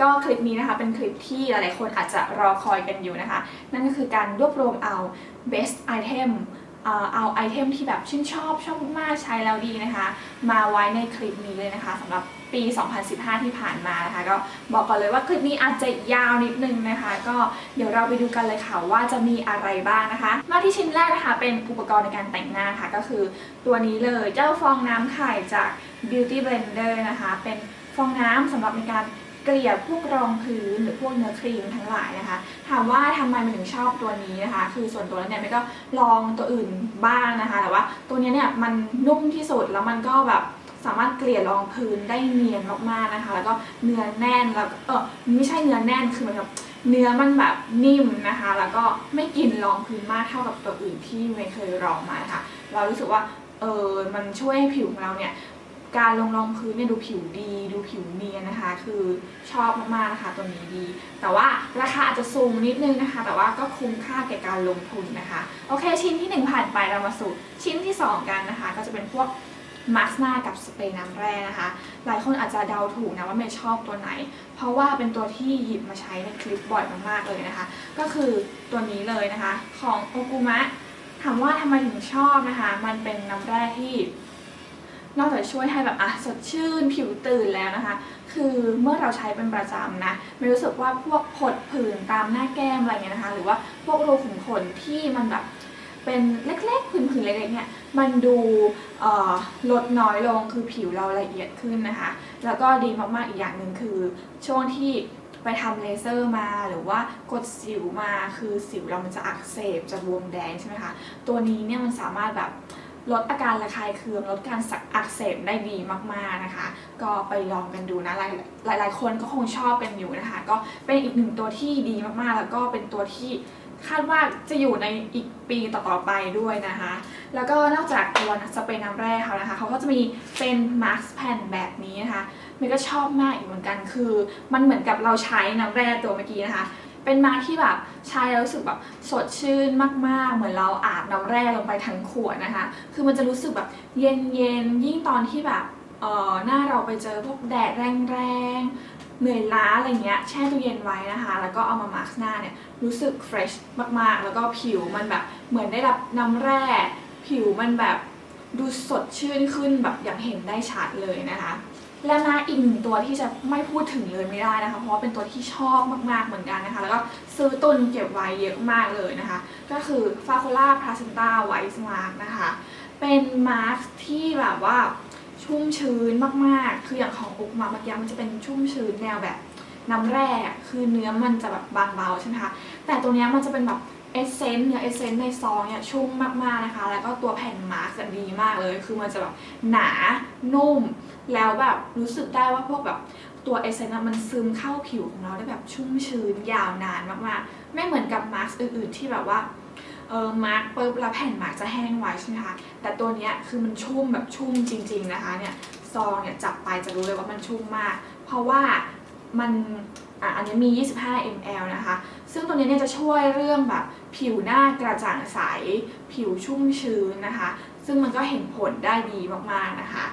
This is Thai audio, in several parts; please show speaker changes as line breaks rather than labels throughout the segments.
ก็คลิปนี้นะคะเป็นคลิปที่หลายๆคนอาจจะรอคอยกันอยู่นะคะ นั่นก็คือการรวบรวมเอา best item เอ่อเอาไอเทมที่แบบชื่นชอบชอบมากใช้แล้วดีนะคะ มาไว้ในคลิปนี้เลยนะคะสำหรับปี 2015 ที่ผ่านมานะคะ ก็บอกก่อนเลยว่าคลิปนี้อาจจะยาวนิดนึงนะคะ ก็เดี๋ยวเราไปดูกันเลยค่ะว่าจะมีอะไรบ้างนะคะ มาที่ชิ้นแรกนะคะ เป็นอุปกรณ์ในการแต่งหน้าค่ะ ก็คือตัวนี้เลยเจ้าฟองน้ำไข่จาก Beauty Blender นะคะ เป็นฟองน้ำสำหรับในการ เกลี่ยพวกรองพื้นหรือพวกเนื้อครีมทั้งหลายนะคะ ถามว่าทำไมมันถึงชอบตัวนี้นะคะ คือส่วนตัวแล้วเนี่ยมันก็ลองตัวอื่นบ้างนะคะ แต่ว่าตัวเนี้ยเนี่ยมันนุ่มที่สุดแล้วมันก็แบบสามารถเกลี่ยรองพื้นได้เนียนมากๆนะคะ แล้วก็เนื้อแน่นแล้วเออไม่ใช่เนื้อแน่นคือมือนกับเนื้อมันแบบนิ่มนะคะ แล้วก็ไม่กินรองพื้นมากเท่ากับตัวอื่นที่เมย์เคยลองมานะคะเรารู้สึกว่าเออมันช่วยให้ผิวของเราเนี่ย การลงรองพื้นเนี่ยดูผิวดี ดูผิวเนียนนะคะ คือชอบมากๆนะคะตัวนี้ดี แต่ว่าราคาอาจจะสูงนิดนึงนะคะ แต่ว่าก็คุ้มค่าแก่การลงทุนนะคะ โอเค ชิ้นที่หนึ่งผ่านไปเรามาสู่ชิ้นที่สองกันนะคะ ก็จะเป็นพวกมาสก์หน้ากับสเปรย์น้ำแร่นะคะ หลายคนอาจจะเดาถูกนะว่าเมย์ชอบตัวไหน เพราะว่าเป็นตัวที่หยิบมาใช้ในคลิปบ่อยมากๆเลยนะคะ ก็คือตัวนี้เลยนะคะ ของโอกุมะถามว่าทำไมถึงชอบนะคะ มันเป็นน้ำแร่ที่ นอกจากช่วยให้แบบอะสดชื่นผิวตื่นแล้วนะคะ คือเมื่อเราใช้เป็นประจำนะไม่รู้สึกว่าพวกผดผื่นตามหน้าแก้มอะไรเงี้ยนะคะ หรือว่าพวกรูขุมขนที่มันแบบเป็นเล็กๆผื่นๆเล็กๆเนี่ยมันดูลดน้อยลงคือผิวเราละเอียดขึ้นนะคะ แล้วก็ดีมากๆอีกอย่างหนึ่งคือช่วงที่ไปทำเลเซอร์มาหรือว่ากดสิวมาคือสิวเรามันจะอักเสบจะบวมแดงใช่ไหมคะ ตัวนี้เนี่ยมันสามารถแบบ ลดอาการระคายเคืองลดการอักเสบได้ดีมากๆนะคะ ก็ไปลองกันดูนะหลายหลายคนก็คงชอบกันอยู่นะคะ ก็เป็นอีกหนึ่งตัวที่ดีมากๆ แล้วก็เป็นตัวที่คาดว่าจะอยู่ในอีกปีต่อๆไปด้วยนะคะ แล้วก็นอกจากตัวสเปรย์น้ำแร่เขานะคะ เขาก็จะมีเป็นมาร์คแผ่นแบบนี้นะคะเมย์ก็ชอบมากอีกเหมือนกันคือ มันเหมือนกับเราใช้น้ำแร่ตัวเมื่อกี้นะคะ เป็นมาที่แบบใช้แล้วรู้สึกแบบสดชื่นมากๆ เหมือนเราอาบน้ำแร่ลงไปทั้งขวดนะคะ คือมันจะรู้สึกแบบเย็นๆยิ่งตอนที่แบบเออหน้าเราไปเจอพวกแดดแรงๆเหนื่อยล้าอะไรเงี้ยแช่ตู้เย็นไว้นะคะ แล้วก็เอามามาร์กหน้าเนี่ยรู้สึกเฟรชมากๆ แล้วก็ผิวมันแบบเหมือนได้รับน้ำแร่ ผิวมันแบบดูสดชื่นขึ้นแบบอย่างเห็นได้ชัดเลยนะคะ และมาอีกหนึ่งตัวที่จะไม่พูดถึงเลยไม่ได้นะคะ เพราะว่าเป็นตัวที่ชอบมากๆเหมือนกันนะคะ แล้วก็ซื้อตุนเก็บไว้เยอะมากเลยนะคะ ก็คือ f a c o l a p l a c e n t a White Mask นะคะ เป็นมาร์คที่แบบว่าชุ่มชื้นมากๆ คืออย่างของอุกมาเมื่อกี้มันจะเป็นชุ่มชื้นแนวแบบน้ำแร่ คือเนื้อมันจะแบบบางเบาใช่ไหมคะ แต่ตัวนี้มันจะเป็นแบบ เอเซนต์เนื้อเอเซนต์ในซองเนี่ยชุ่มมากๆนะคะ แล้วก็ตัวแผ่นมาร์กดีมากเลย คือมันจะแบบหนานุ่ม แล้วแบบรู้สึกได้ว่าพวกแบบตัวเอเซนต์มันซึมเข้าผิวของเราได้แบบชุ่มชื้นยาวนานมากๆ ไม่เหมือนกับมาร์กอื่นๆ ที่แบบว่าเออมาร์กปุ๊บแล้วแผ่นมาร์กจะแห้งไวใช่ไหมคะ แต่ตัวเนี้ยคือมันชุ่มแบบชุ่มจริง ๆนะคะเนี่ยซองเนี่ยจับไปจะรู้เลยว่ามันชุ่มมาก เพราะว่ามันอะอันนี้มี 25 ml นะคะ ซึ่งตัวนี้เนี่ยจะช่วยเรื่องแบบ ผิวหน้ากระจ่างใส ผิวชุ่มชื้นนะคะ ซึ่งมันก็เห็นผลได้ดีมากๆนะคะ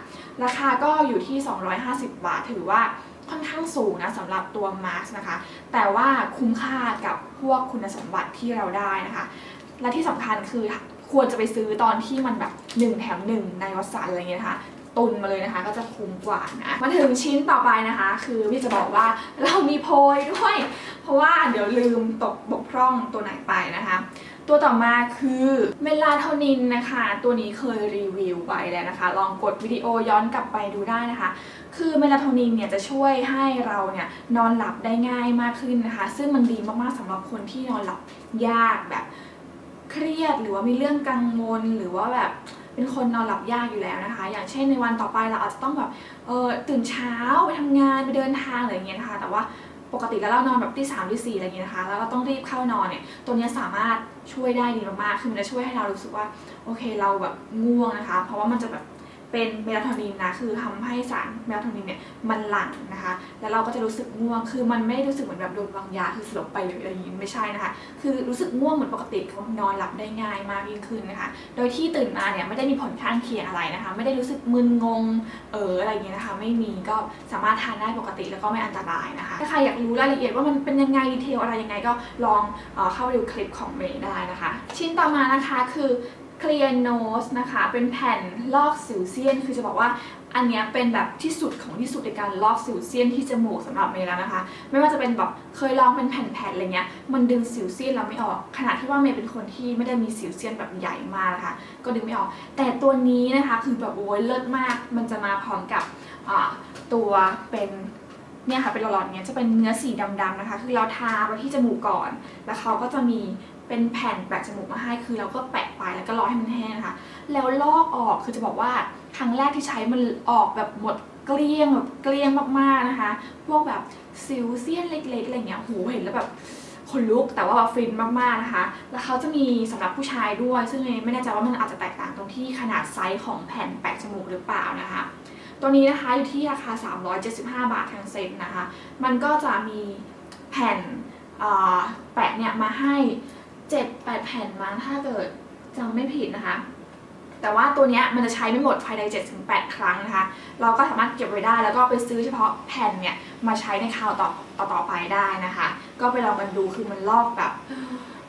ราคาก็อยู่ที่ 250 บาท ถือว่าค่อนข้างสูงนะสำหรับตัวมาสก์นะคะ แต่ว่าคุ้มค่ากับพวกคุณสมบัติที่เราได้นะคะ และที่สำคัญคือควรจะไปซื้อตอนที่มันแบบ 1 แถม 1 ในวัสันอะไรเงี้ยนะคะ ตุนมาเลยนะคะ ก็จะคุ้มกว่านะมาถึงชิ้นต่อไปนะคะ คือพี่จะบอกว่าเรามีโพยด้วย เพราะว่าเดี๋ยวลืมตกบกพร่องตัวไหนไปนะคะตัวต่อมาคือเมลาโทนินนะคะ ตัวนี้เคยรีวิวไปแล้วนะคะ ลองกดวิดีโอย้อนกลับไปดูได้นะคะ คือเมลาโทนินเนี่ยจะช่วยให้เราเนี่ยนอนหลับได้ง่ายมากขึ้นนะคะ ซึ่งมันดีมากๆสำหรับคนที่นอนหลับยากแบบเครียดหรือว่ามีเรื่องกังวลหรือว่าแบบ เป็นคนนอนหลับยากอยู่แล้วนะคะ อย่างเช่นในวันต่อไปเราอาจจะต้องแบบเออตื่นเช้าไปทำงานไปเดินทางอะไรอย่างเงี้ยนะคะแต่ว่าปกติแล้วเรานอนแบบที่สามที่สี่อะไรอย่างเงี้ยนะคะ แล้วเราต้องรีบเข้านอนเนี่ย ตัวนี้สามารถช่วยได้ดีมากๆ คือมันจะช่วยให้เรารู้สึกว่า โอเคเราแบบง่วงนะคะ เพราะว่ามันจะแบบ เป็นเมลาโทนินนะคือทำให้สารเมลาโทนินเนี่ยมันหลั่งนะคะ แล้วเราก็จะรู้สึกง่วง คือมันไม่รู้สึกเหมือนแบบโดนวางยาคือสลบไปหรืออะไรอย่างนี้ไม่ใช่นะคะ คือรู้สึกง่วงเหมือนปกตินอนหลับได้ง่ายมากยิ่งขึ้นนะคะ โดยที่ตื่นมาเนี่ยไม่ได้มีผลข้างเคียงอะไรนะคะ ไม่ได้รู้สึกมึนงงเอออะไรอย่างเงี้ยนะคะ ไม่มีก็สามารถทานได้ปกติแล้วก็ไม่อันตรายนะคะ ถ้าใครอยากรู้รายละเอียดว่ามันเป็นยังไงดีเทลอะไรยังไงก็ลองเออเข้าดูคลิปของเมย์ได้นะคะ ชิ้นต่อมานะคะคือ Clear Nose นะคะ เป็นแผ่นลอกสิวเซียน คือจะบอกว่าอันนี้เป็นแบบที่สุดของที่สุดในการลอกสิวเซียนที่จมูกสำหรับเมย์แล้วนะคะ ไม่ว่าจะเป็นแบบเคยลองเป็นแผ่นๆอะไรเงี้ย มันดึงสิวเซียนเราไม่ออก ขณะที่ว่าเมย์เป็นคนที่ไม่ได้มีสิวเซียนแบบใหญ่มากนะคะ ก็ดึงไม่ออก แต่ตัวนี้นะคะคือแบบโอ้ยเลิศมาก มันจะมาพร้อมกับตัวเป็นเนี่ยค่ะเป็นหลอดๆเนี้ยจะเป็นเนื้อสีดำๆนะคะ คือเราทาไปที่จมูกก่อน แล้วเขาก็จะมี เป็นแผ่นแปะจมูกมาให้ คือเราก็แปะไปแล้วก็รอให้มันแห้งนะคะ แล้วลอกออกคือจะบอกว่าครั้งแรกที่ใช้มันออกแบบหมดเกลี้ยงแบบเกลี้ยงมากๆนะคะ พวกแบบสิวเซียนเล็กๆอะไรเงี้ยโหเห็นแล้วแบบขนลุกแต่ว่าฟินมากๆนะคะ แล้วเขาจะมีสำหรับผู้ชายด้วย ซึ่งเมย์ไม่แน่ใจว่ามันอาจจะแตกต่างตรงที่ขนาดไซส์ของแผ่นแปะจมูกหรือเปล่านะคะ ตัวนี้นะคะอยู่ที่ราคา 375 บาททั้งเซ็ตนะคะ มันก็จะมีแผ่นแปะเนี่ยมาให้ 7-8แปดแผ่นมั้งถ้าเกิดจำไม่ผิดนะคะ แต่ว่าตัวนี้มันจะใช้ไม่หมดภายใน7-8ครั้งนะคะ เราก็สามารถเก็บไว้ได้แล้วก็ไปซื้อเฉพาะแผ่นเนี่ยมาใช้ในคราวต่อต่อตอไปได้นะคะ ก็ไปลองกันดูคือมันลอกแบบ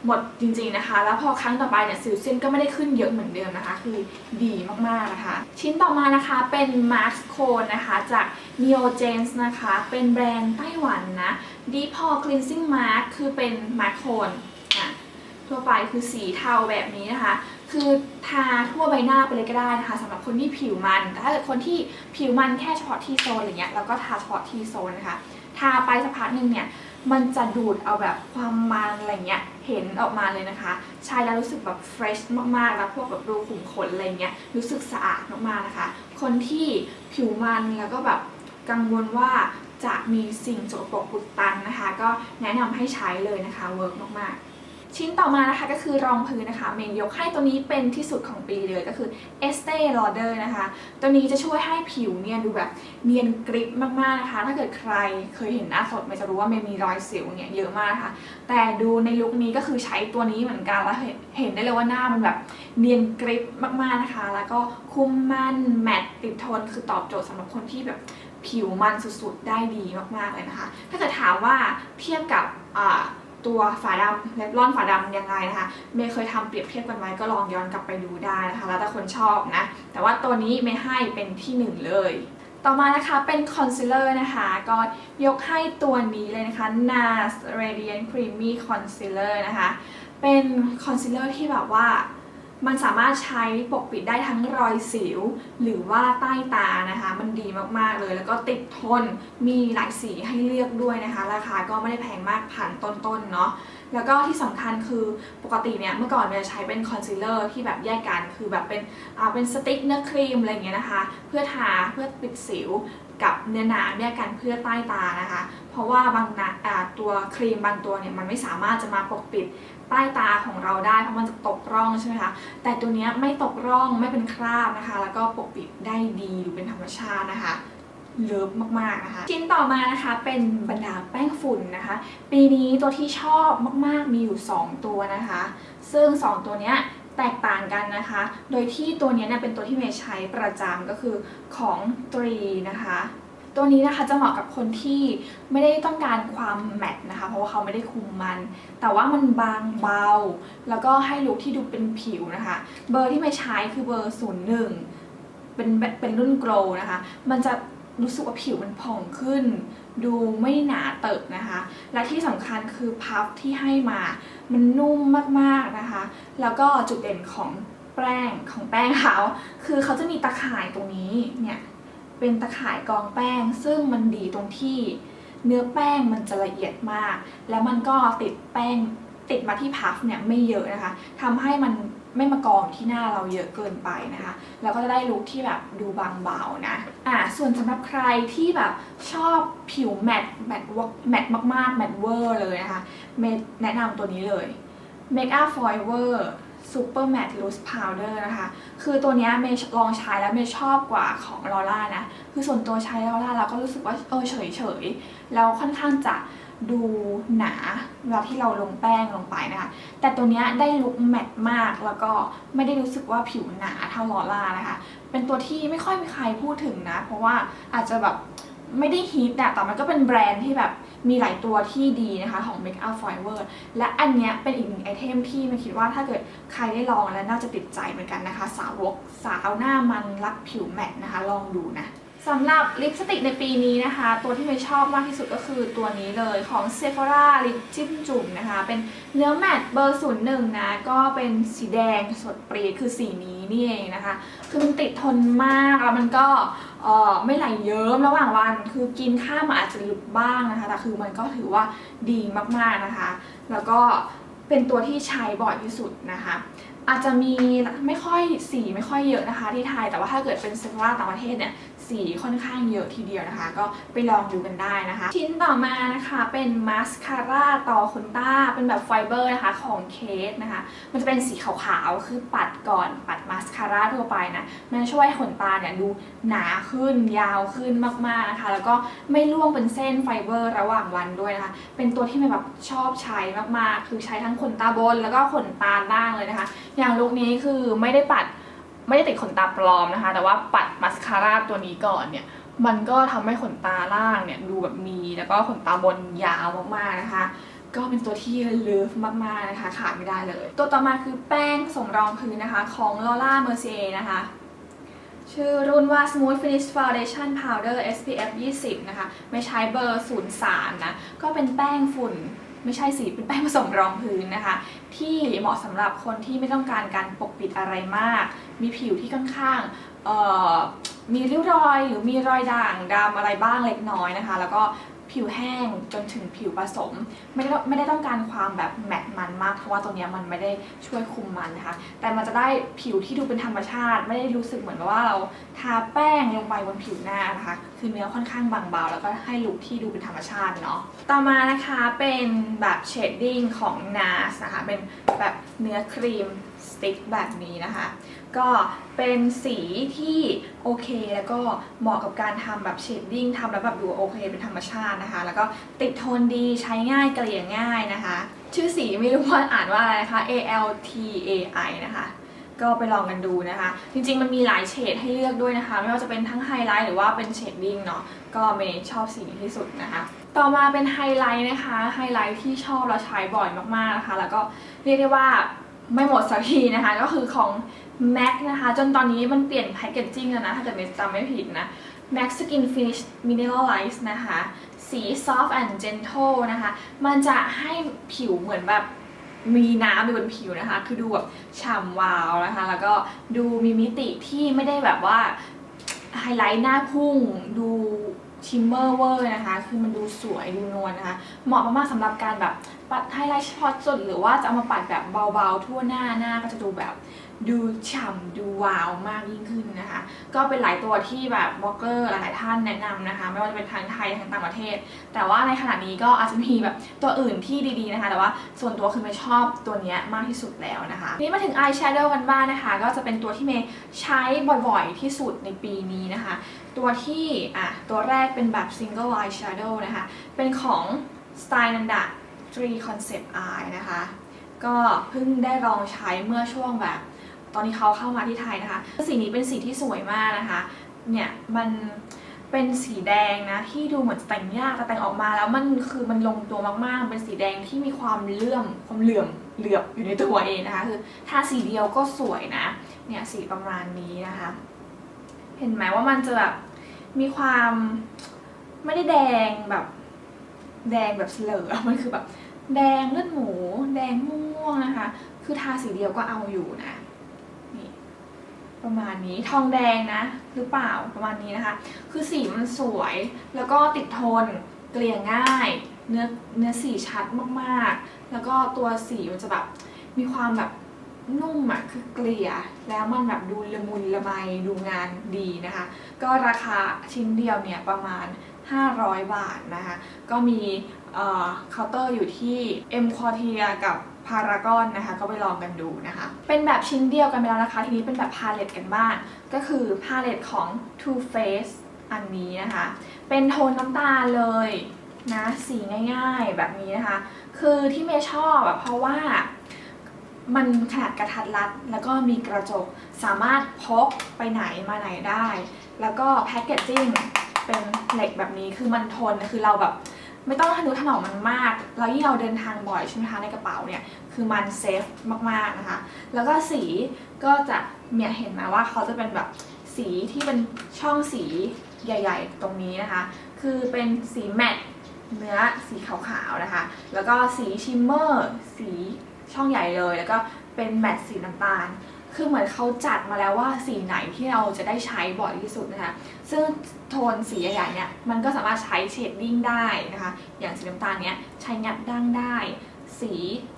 หมดจริงๆนะคะ แล้วพอครั้งต่อไปเนี่ยสิวเซียนก็ไม่ได้ขึ้นเยอะเหมือนเดิมนะคะ คือดีมากๆนะคะ ชิ้นต่อมานะคะเป็น Max Cone นะคะจาก Neogens นะคะ เป็นแบรนด์ไต้หวันนะ Deep Pore Cleansing Mask คือเป็น Max Cone อะ ทั่วไปคือสีเทาแบบนี้นะคะ คือทาทั่วใบหน้าไปเลยก็ได้นะคะสำหรับคนที่ผิวมัน แต่ถ้าเกิดคนที่ผิวมันแค่เฉพาะที่โซนอะไรเงี้ยเราก็ทาเฉพาะที่โซนนะคะ ทาไปสักพักหนึ่งเนี่ยมันจะดูดเอาแบบความมันอะไรเงี้ยเห็นออกมาเลยนะคะ ใช้แล้วรู้สึกแบบเฟรชมากๆ แล้วพวกแบบรูขุมขนอะไรเงี้ยรู้สึกสะอาดมากๆนะคะ คนที่ผิวมันแล้วก็แบบกังวลว่าจะมีสิ่งสกปรกอุดตันนะคะ ก็แนะนำให้ใช้เลยนะคะเวิร์กมากๆ ชิ้นต่อมานะคะก็คือรองพื้นนะคะ เมนยกให้ตัวนี้เป็นที่สุดของปีเลยก็คือ Estee Lauder นะคะ ตัวนี้จะช่วยให้ผิวเนี่ยดูแบบเนียนกริบมากๆนะคะ ถ้าเกิดใครเคยเห็นหน้าสดเมย์จะรู้ว่าเมย์มีรอยสิวเนี่ยเยอะมากค่ะ แต่ดูในลุคนี้ก็คือใช้ตัวนี้เหมือนกันแล้วเห็นได้เลยว่าหน้ามันแบบเนียนกริบมากๆนะคะ แล้วก็คุ้มมันแมตต์ติดทนคือตอบโจทย์สำหรับคนที่แบบผิวมันสุดๆได้ดีมากๆเลยนะคะ ถ้าเกิดถามว่าเทียบกับอ่า ตัวฝาดำเล็บลอนฝาดำยังไงนะคะเมย์เคยทำเปรียบเทียบกันไว้ก็ลองย้อนกลับไปดูได้นะคะ แล้วแต่คนชอบนะ แต่ว่าตัวนี้เมย์ให้เป็นที่หนึ่งเลยต่อมานะคะเป็นคอนซีลเลอร์นะคะก็ยกให้ตัวนี้เลยนะคะ NARS Radiant Creamy Concealer นะคะ เป็นคอนซีลเลอร์ที่แบบว่า มันสามารถใช้ปกปิดได้ทั้งรอยสิว หรือว่าใต้ตานะคะ มันดีมากๆเลย แล้วก็ติดทนมีหลายสีให้เลือกด้วยนะคะ ราคาก็ไม่ได้แพงมากผ่านต้นๆเนาะแล้วก็ที่สำคัญคือปกติเนี่ยเมื่อก่อนเราจะใช้เป็นคอนซีลเลอร์ที่แบบแยกกันคือแบบเป็นอ่าเป็นสติ๊กเนื้อครีมอะไรเงี้ยนะคะ เพื่อทาเพื่อปิดสิวกับเนื้อหนาแยกกันเพื่อใต้ตานะคะ เพราะว่าบางตัวครีมบางตัวเนี่ยมันไม่สามารถจะมาปกปิด ใต้ตาของเราได้เพราะมันจะตกร่องใช่ไหมคะแต่ตัวนี้ไม่ตกร่องไม่เป็นคราบนะคะ แล้วก็ปกปิดได้ดีดูเป็นธรรมชาตินะคะเลิฟมากๆนะคะชิ้นต่อมานะคะเป็นบรรดาแป้งฝุ่นนะคะ ปีนี้ตัวที่ชอบมากๆมีอยู่ 2 ตัวนะคะ ซึ่ง 2 ตัวเนี้ยแตกต่างกันนะคะ โดยที่ตัวนี้เนี่ยเป็นตัวที่เมย์ใช้ประจำก็คือของตรีนะคะ ตัวนี้นะคะจะเหมาะกับคนที่ไม่ได้ต้องการความแมตต์นะคะ เพราะว่าเขาไม่ได้คุมมัน แต่ว่ามันบางเบา แล้วก็ให้ลุคที่ดูเป็นผิวนะคะ เบอร์ที่เมย์ใช้คือเบอร์ 01 เป็นเป็นรุ่นโกลนะคะ มันจะรู้สึกว่าผิวมันผ่องขึ้น ดูไม่หนาเติบนะคะ และที่สำคัญคือพัฟที่ให้มา มันนุ่มมากๆนะคะ แล้วก็จุดเด่นของแป้งของแป้งเขาคือเขาจะมีตะข่ายตรงนี้เนี่ย เป็นตะข่ายกองแป้ง ซึ่งมันดีตรงที่เนื้อแป้งมันจะละเอียดมาก แล้วมันก็ติดแป้งติดมาที่พัฟเนี่ยไม่เยอะนะคะทำให้มันไม่มากองที่หน้าเราเยอะเกินไปนะคะ แล้วก็จะได้ลุคที่แบบดูบางเบานะ อ่า ส่วนสำหรับใครที่แบบชอบผิวแมตต์แมตต์วอกแมตต์มากๆ แมตต์เวอร์เลยนะคะ แนะนำตัวนี้เลย Make Up Forever Super Matte Loose Powder นะคะ คือตัวนี้เมย์ลองใช้แล้วเมย์ชอบกว่าของลอร่านะ คือส่วนตัวใช้ลอร่าแล้วก็รู้สึกว่าเออเฉยเฉยแล้วค่อนข้างจะดูหนาเวลาที่เราลงแป้งลงไปนะคะ แต่ตัวนี้ได้ลุคแมตต์มากแล้วก็ไม่ได้รู้สึกว่าผิวหนาเท่าลอร่านะคะ เป็นตัวที่ไม่ค่อยมีใครพูดถึงนะ เพราะว่าอาจจะแบบ ไม่ได้ฮิตอะแต่มันก็เป็นแบรนด์ที่แบบมีหลายตัวที่ดีนะคะของ Make Up Forever และอันเนี้ยเป็นอีกหนึ่งไอเทมที่มันคิดว่าถ้าเกิดใครได้ลองแล้วน่าจะติดใจเหมือนกันนะคะ สาวกสาวหน้ามันรักผิวแมตนะคะ ลองดูนะสำหรับลิปสติกในปีนี้นะคะ ตัวที่ไม่ชอบมากที่สุดก็คือตัวนี้เลยของ Sephora ลิปจิ้มจุ่มนะคะ เป็นเนื้อแมตต์เบอร์ศูนย์หนึ่งนะก็เป็นสีแดงสดปรีดคือสีนี้นี่เองนะคะ คือมันติดทนมากแล้วมันก็ ไม่ไหลเยิ้มระหว่างวันคือกินข้าวมาอาจจะหลุดบ้างนะคะ แต่คือมันก็ถือว่าดีมากๆนะคะ แล้วก็เป็นตัวที่ใช้บ่อยที่สุดนะคะ อาจจะมีไม่ค่อยสีไม่ค่อยเยอะนะคะที่ไทยแต่ว่าถ้าเกิดเป็นเซฟราต่างประเทศเนี่ย สีค่อนข้างเยอะทีเดียวนะคะ ก็ไปลองดูกันได้นะคะ ชิ้นต่อมานะคะเป็นมาสคาร่าต่อขนตาเป็นแบบไฟเบอร์นะคะของเคสนะคะ มันจะเป็นสีขาวๆ คือปัดก่อนปัดมาสคาร่าทั่วไปนะ มันช่วยให้ขนตาเนี่ยดูหนาขึ้นยาวขึ้นมากๆนะคะ แล้วก็ไม่ร่วงเป็นเส้นไฟเบอร์ระหว่างวันด้วยนะคะ เป็นตัวที่มันแบบชอบใช้มากๆ คือใช้ทั้งขนตาบนแล้วก็ขนตาล่างเลยนะคะ อย่างลุคนี้คือไม่ได้ปัด ไม่ได้ติดขนตาปลอมนะคะ แต่ว่าปัดมาสคาร่าตัวนี้ก่อนเนี่ย มันก็ทำให้ขนตาล่างเนี่ยดูแบบมี แล้วก็ขนตาบนยาวมากๆนะคะ ก็เป็นตัวที่เลิฟมากๆนะคะขาดไม่ได้เลย ตัวต่อมาคือแป้งสมรองพื้นนะคะ ของ Laura Mercier นะคะชื่อรุ่นว่า Smooth Finish Foundation Powder SPF 20 นะคะ ไม่ใช้เบอร์ 03 นะ ก็เป็นแป้งฝุ่น ไม่ใช่สีเป็นแป้งผสมรองพื้นนะคะ ที่เหมาะสำหรับคนที่ไม่ต้องการการปกปิดอะไรมาก มีผิวที่ค่อนข้างมีริ้วรอยหรือมีรอยด่างดำอะไรบ้างเล็กน้อยนะคะ แล้วก็ ผิวแห้งจนถึงผิวผสม ไม่ได้ไม่ได้ต้องการความแบบแมตต์มันมากเพราะว่าตัวนี้มันไม่ได้ช่วยคุมมันนะคะ แต่มันจะได้ผิวที่ดูเป็นธรรมชาติ ไม่ได้รู้สึกเหมือนว่าเราทาแป้งลงไปบนผิวหน้านะคะ คือเนื้อค่อนข้างบางเบา แล้วก็ให้ลุคที่ดูเป็นธรรมชาติเนาะต่อมานะคะเป็นแบบเชดดิ้งของ NARS นะคะเป็นแบบเนื้อครีมสติ๊กแบบนี้นะคะ ก็เป็นสีที่โอเคแล้วก็เหมาะกับการทำแบบเชดดิ้งทำแล้วแบบดูโอเคเป็นธรรมชาตินะคะ แล้วก็ติดโทนดีใช้ง่ายเกลี่ยง่ายนะคะ ชื่อสีไม่รู้ว่าอ่านว่าอะไรนะคะ A L T A I นะคะก็ไปลองกันดูนะคะ จริงๆมันมีหลายเฉดให้เลือกด้วยนะคะ ไม่ว่าจะเป็นทั้งไฮไลท์หรือว่าเป็นเชดดิ้งเนาะก็เมย์ชอบสีนี้ที่สุดนะคะ ต่อมาเป็นไฮไลท์นะคะไฮไลท์ที่ชอบแล้วใช้บ่อยมากๆนะคะ แล้วก็เรียกได้ว่าไม่หมดสักทีนะคะ ก็คือของ MAC นะคะ จนตอนนี้มันเปลี่ยนแพคเกจจิ้งแล้วนะ ถ้าเกิดเมย์จำไม่ผิดนะ MAC Skin Finish Mineralize นะคะ สี soft and gentle นะคะ มันจะให้ผิวเหมือนแบบมีน้ำอยู่บนผิวนะคะ คือดูแบบฉ่ำวาวนะคะ แล้วก็ดูมีมิติที่ไม่ได้แบบว่าไฮไลท์หน้าพุ่ง ดูชิมเมอร์เวอร์นะคะ คือมันดูสวยดูนวลนะคะ เหมาะมากๆสำหรับการแบบปัดไฮไลท์เฉพาะจุดหรือว่าจะเอามาปัดแบบเบาๆทั่วหน้าหน้าก็จะดูแบบ ดูฉ่ำดูวาวมากยิ่งขึ้นนะคะ ก็เป็นหลายตัวที่แบบบล็อกเกอร์หลายท่านแนะนำนะคะ ไม่ว่าจะเป็นทางไทยทางต่างประเทศ แต่ว่าในขณะนี้ก็อาจจะมีแบบตัวอื่นที่ดีๆนะคะ แต่ว่าส่วนตัวคือไม่ชอบตัวนี้มากที่สุดแล้วนะคะทีนี้มาถึงอายแชโดว์กันบ้างนะคะ ก็จะเป็นตัวที่เมย์ใช้บ่อยๆที่สุดในปีนี้นะคะ ตัวที่อะตัวแรกเป็นแบบ single eye shadow นะคะ เป็นของ Style Nanda 3 Concept Eye นะคะ ก็เพิ่งได้ลองใช้เมื่อช่วงแบบ ตอนที่เขาเข้ามาที่ไทยนะคะ สีนี้เป็นสีที่สวยมากนะคะ เนี่ยมันเป็นสีแดงนะที่ดูเหมือนแต่งยากแต่แต่งออกมาแล้วมันคือมันลงตัวมากๆ เป็นสีแดงที่มีความเลื่อมความเหลื่อมเหลือบอยู่ในตัวเองนะคะ คือทาสีเดียวก็สวยนะ เนี่ยสีประมาณนี้นะคะ เห็นไหมว่ามันจะแบบมีความไม่ได้แดงแบบ แดงแบบเสลอมันคือแบบแดงเลือดหมู แดงม่วงๆนะคะ คือทาสีเดียวก็เอาอยู่นะ ประมาณนี้ทองแดงนะ หรือเปล่าประมาณนี้นะคะ คือสีมันสวยแล้วก็ติดทนเกลี่ยง่าย เนื้อเนื้อสีชัดมากๆ แล้วก็ตัวสีมันจะแบบมีความแบบนุ่มอะคือเกลี่ยแล้วมันแบบดูละมุนละไมดูงานดีนะคะ ก็ราคาชิ้นเดียวเนี่ยประมาณ 500 บาทนะคะ ก็มีเคาน์เตอร์อยู่ที่ M Quartier กับ พารากอนนะคะ ก็ไปลองกันดูนะคะ เป็นแบบชิ้นเดียวกันไปแล้วนะคะ ทีนี้เป็นแบบพาเลตกันบ้าง ก็คือพาเลตของ Too Faced อันนี้นะคะ เป็นโทนน้ำตาลเลยนะ สีง่ายๆแบบนี้นะคะ คือที่เมย์ชอบอะเพราะว่ามันขนาดกระทัดรัด แล้วก็มีกระจกสามารถพกไปไหนมาไหนได้ แล้วก็แพคเกจจิ้งเป็นเหล็กแบบนี้คือมันทนคือเราแบบ ไม่ต้องทะนุถนอมมันมาก แล้วยิ่งเราเดินทางบ่อยใช่ไหมคะในกระเป๋าเนี่ย คือมันเซฟมากๆนะคะ แล้วก็สีก็จะเนี่ยเห็นไหมว่าเขาจะเป็นแบบสีที่เป็นช่องสีใหญ่ ๆ ตรงนี้นะคะ คือเป็นสีแมตต์เนื้อสีขาวๆนะคะ แล้วก็สีชิมเมอร์ สีช่องใหญ่เลย แล้วก็เป็นแมตต์สีน้ำตาล คือเหมือนเขาจัดมาแล้วว่าสีไหนที่เราจะได้ใช้บ่อยที่สุดนะคะ ซึ่งโทนสีใหญ่ๆเนี่ยมันก็สามารถใช้เชดดิ้งได้นะคะ อย่างสีน้ำตาลเนี้ยใช้งัดดั้งได้ สี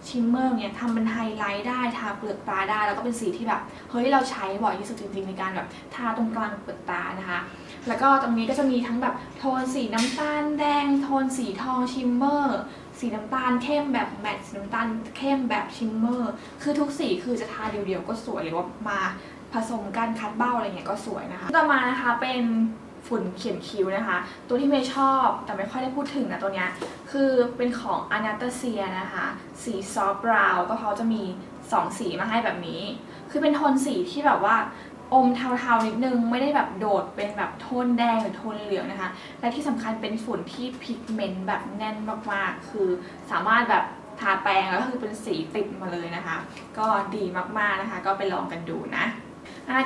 ชิมเมอร์เนี่ยทำเป็นไฮไลท์ได้ ทาเปลือกตาได้ แล้วก็เป็นสีที่แบบ เฮ้ยเราใช้บ่อยที่สุดจริงๆในการแบบทาตรงกลางเปลือกตานะคะ แล้วก็ตรงนี้ก็จะมีทั้งแบบโทนสีน้ำตาลแดง โทนสีทองชิมเมอร์ สีน้ำตาลเข้มแบบแมตต์สีน้ำตาลเข้มแบบชิมเมอร์ คือทุกสีคือจะทาเดียวๆก็สวยหรือว่ามาผสมกันคัดเบ้าอะไรเงี้ยก็สวยนะคะ ต่อมานะคะเป็นฝุ่นเขียนคิ้วนะคะ ตัวที่เมย์ชอบแต่ไม่ค่อยได้พูดถึงนะตัวเนี้ยคือเป็นของ a n a t a s i a นะคะ สีซอฟต์บราวน์ก็เขาจะมี 2 สีมาให้แบบนี้ คือเป็นโทนสีที่แบบว่า อมเทาๆนิดนึง ไม่ได้แบบโดดเป็นแบบโทนแดงหรือโทนเหลืองนะคะ และที่สำคัญเป็นฝุ่นที่พิกเมนต์แบบแน่นมากๆ คือสามารถแบบทาแปรงแล้วคือเป็นสีติดมาเลยนะคะ ก็ดีมากๆนะคะ ก็ไปลองกันดูนะ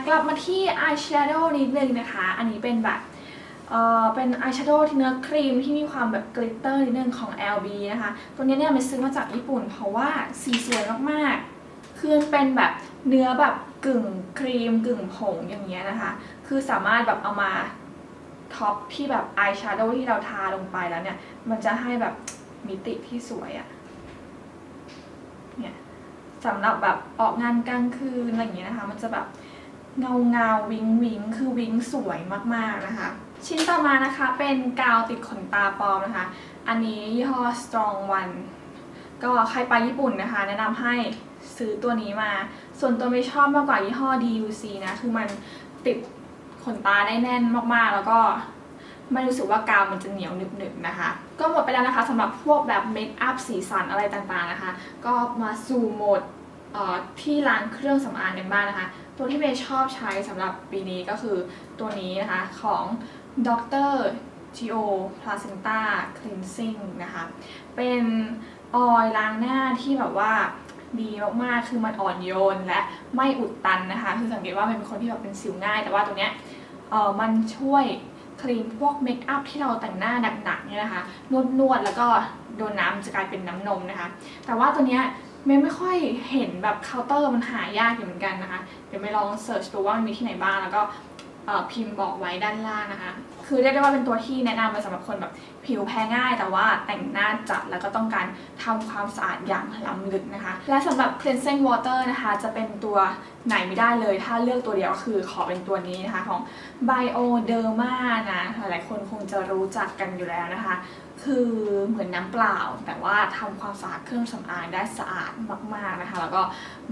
กลับมาที่อายแชโดว์นิดนึงนะคะ อันนี้เป็นแบบเออเป็นอายแชโดว์ที่เนื้อครีมที่มีความแบบกลิตเตอร์นิดนึงของ LB นะคะ ตัวนี้เนี่ยมันซื้อมาจากญี่ปุ่นเพราะว่าสีสวยมากๆ คือมันเป็นแบบ เนื้อแบบกึ่งครีมกึ่งผงอย่างเงี้ยนะคะ คือสามารถแบบเอามาท็อปที่แบบอายแชโดว์ที่เราทาลงไปแล้วเนี่ย มันจะให้แบบมิติที่สวยอะเนี่ยสำหรับแบบออกงานกลางคืนอะไรอย่างเงี้ยนะคะ มันจะแบบเงาเงาวิงวิงคือวิงสวยมากๆนะคะ ชิ้นต่อมานะคะเป็นกาวติดขนตาปลอมนะคะ อันนี้ยี่ห้อ Strong One ก็ใครไปญี่ปุ่นนะคะ แนะนำให้ ซื้อตัวนี้มา ส่วนตัวไม่ชอบมากกว่ายี่ห้อ DUC นะ คือมันติดขนตาได้แน่นมากๆ แล้วก็ไม่รู้สึกว่ากาวมันจะเหนียวหนึบๆนะคะ ก็หมดไปแล้วนะคะสำหรับพวกแบบเมคอัพสีสันอะไรต่างๆนะคะ ก็มาสู่โหมดที่ร้านเครื่องสำอางกันบ้างนะคะ ตัวที่เมย์ชอบใช้สำหรับปีนี้ก็คือตัวนี้นะคะของ Dr. Gio Placenta Cleansing นะคะ เป็นออยล์ล้างหน้าที่แบบว่า ดีมากๆ คือมันอ่อนโยนและไม่อุดตันนะคะ คือสังเกตว่ามันเป็นคนที่แบบเป็นสิวง่าย แต่ว่าตัวเนี้ยเออมันช่วยคลีนพวกเมคอัพที่เราแต่งหน้าหนักๆเนี่ยนะคะ นวดๆ แล้วก็โดนน้ำจะกลายเป็นน้ำนมนะคะ แต่ว่าตัวเนี้ยเมย์ไม่ค่อยเห็นแบบเคาน์เตอร์มันหายากอยู่เหมือนกันนะคะ เดี๋ยวไม่ลองเสิร์ชดูว่ามันมีที่ไหนบ้างแล้วก็ พิมพ์บอกไว้ด้านล่างนะคะ คือเรียกได้ว่าเป็นตัวที่แนะนำมาสำหรับคนแบบผิวแพ้ง่าย แต่ว่าแต่งหน้าจัดแล้วก็ต้องการทำความสะอาดอย่างล้ำลึกนะคะ และสำหรับ cleansing water นะคะ จะเป็นตัวไหนไม่ได้เลย ถ้าเลือกตัวเดียวคือขอเป็นตัวนี้นะคะของ Bioderma นะ หลายคนคงจะรู้จักกันอยู่แล้วนะคะ คือเหมือนน้ำเปล่า แต่ว่าทำความสะอาดเครื่องสำอางได้สะอาดมากๆนะคะ แล้วก็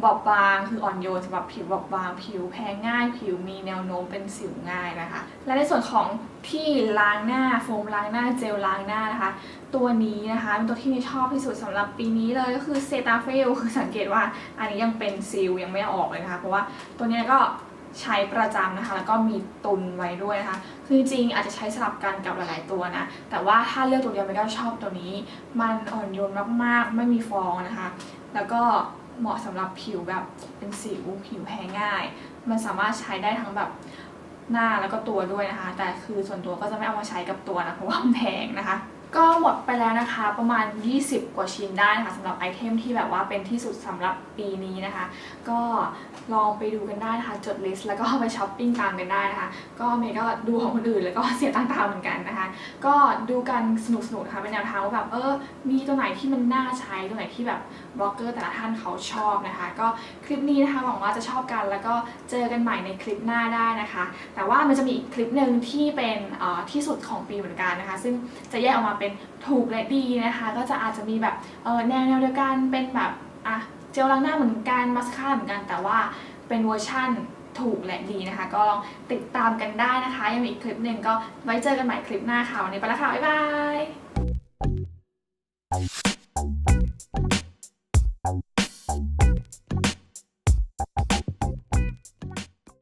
บอบบางคืออ่อนโยนสำหรับผิวบอบบาง ผิวแพ้ง่าย ผิวมีแนวโน้มเป็นสิวง่ายนะคะ และในส่วนของที่ล้างหน้าโฟมล้างหน้าเจลล้างหน้านะคะ ตัวนี้นะคะเป็นตัวที่นี่ชอบที่สุดสำหรับปีนี้เลยก็คือเซตาเฟลคือสังเกตว่าอันนี้ยังเป็นซีลยังไม่ออกเลยนะคะ เพราะว่าตัวเนี้ยก็ ใช้ประจำนะคะ แล้วก็มีตุนไว้ด้วยนะคะ คือจริงอาจจะใช้สลับกันกับหลายๆตัวนะ แต่ว่าถ้าเลือกตัวเดียวไม่ก็ชอบตัวนี้ มันอ่อนโยนมากๆ ไม่มีฟองนะคะ แล้วก็เหมาะสำหรับผิวแบบเป็นสิวผิวแพ้ง่าย มันสามารถใช้ได้ทั้งแบบหน้าแล้วก็ตัวด้วยนะคะ แต่คือส่วนตัวก็จะไม่เอามาใช้กับตัวนะเพราะว่ามันแพงนะคะ ก็หมดไปแล้วนะคะประมาณ 20 กว่าชิ้นได้นะคะสำหรับไอเทมที่แบบว่าเป็นที่สุดสำหรับปีนี้นะคะ ก็ลองไปดูกันได้นะคะจดลิสต์แล้วก็ไปช้อปปิ้งตามกันได้นะคะ ก็เมย์ก็ดูของคนอื่นแล้วก็เสียตังค์ตามเหมือนกันนะคะ ก็ดูกันสนุกๆนะคะเป็นแนวทางว่าแบบเออมีตัวไหนที่มันน่าใช้ตัวไหนที่แบบบล็อกเกอร์แต่ละท่านเขาชอบนะคะ ก็คลิปนี้นะคะหวังว่าจะชอบกันแล้วก็เจอกันใหม่ในคลิปหน้าได้นะคะ แต่ว่ามันจะมีอีกคลิปหนึ่งที่เป็นอ่อที่สุดของปีเหมือนกันนะคะ ซึ่งจะแยกออกมาเป็นถูกและดีนะคะ ก็จะอาจจะมีแบบเออแนวแนวเดียวกันเป็นแบบอะเจลล้างหน้าเหมือนกันมาสคาร่าเหมือนกัน แต่ว่าเป็นเวอร์ชั่นถูกและดีนะคะ ก็ลองติดตามกันได้นะคะ ยังมีอีกคลิปหนึ่งก็ไว้เจอกันใหม่คลิปหน้าค่ะ วันนี้ไปแล้วค่ะ บ๊ายบาย